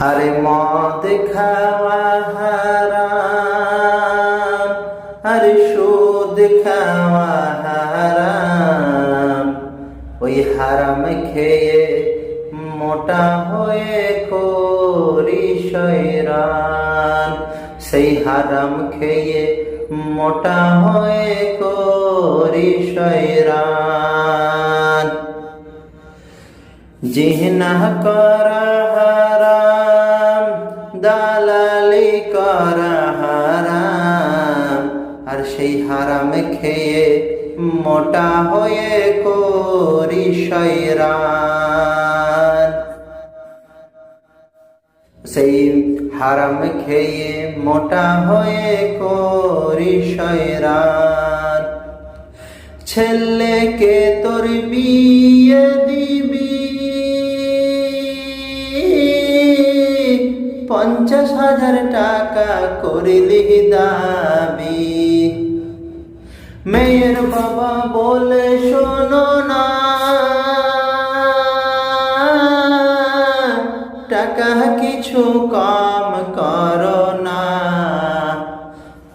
আরে মদ খাওয়া হারাম আরে সুদ খাওয়া হারাম ওই হারাম খেয়ে মোটা হয়ে করি শয়রান সেই হারাম খেয়ে মোটা হয়ে করি শয়রান জিহনা করা হারাম খেয়ে মোটা হয়ে করি সেই হারাম খেয়ে মোটা হয়ে করি শয়রান। ছেলেকে তোর বিয়ে দিবি, পঞ্চাশ হাজার টাকা করিলি দাবি। মেয়ের বাবা বলে শোনো না। টাকা কিছু কম করো না।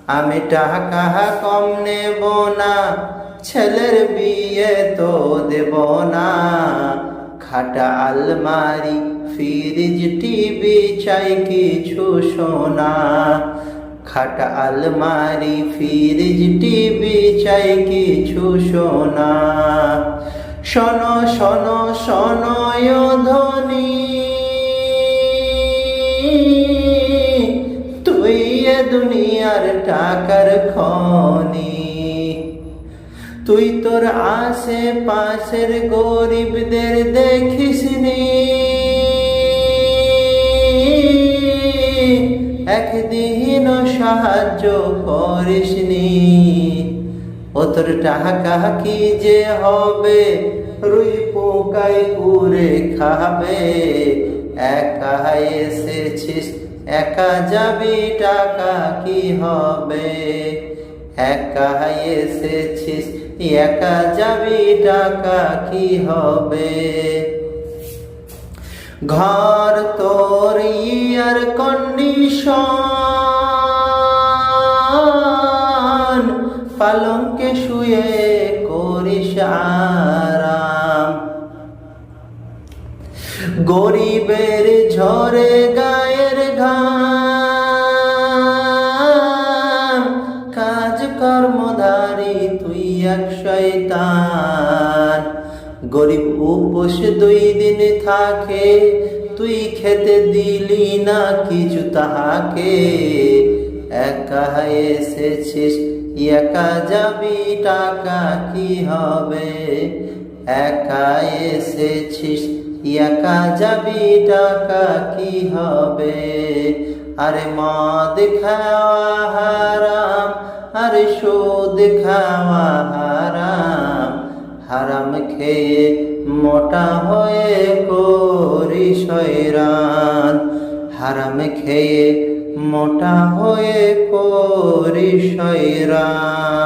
আমি টাকা কম নেব না, ছেলের বিয়ে তো দেব না। খাটা আলমারি, ফ্রিজ, টিভি, চাই কিছু সোনা। খাটা আলমারি, ফ্রিজ, টিভি চাই কিছু শোনো শোনো শোনো, ও ধ্বনি তুই এ দুনিয়ার টাকার খনি। তুই তোর আশেপাশের গরিবদের দেখিস নি একদিন সাহায্য করিস নি ও তোর টাকা কি যে হবে? রুই পোকায় উড়ে খাবে। একা এসেছিস, একা যাবি? টাকা কি হবে? একা এসেছিস, একা যাবি? টাকা কি হবে? ঘর তোর ইয়ার কন্ডিশন পালঙ্কে শুয়ে করিস আরাম। গরিবের ঝরে গায়ের ঘাম গরিব উপোস দুই দিন থাকে, তুই খেতে দিলি না কিছু তাহাকে। একা এসেছিস, একা যাবি টাকা কি হবে? একা এসেছিস, একা যাবি টাকা কি হবে? আরে মদ খাওয়া হারাম, আরে সুদ খাওয়া হারাম। হারাম খেয়ে মোটা হয়ে করি শৈরান হারাম খেয়ে মোটা হয়ে করি শয়রান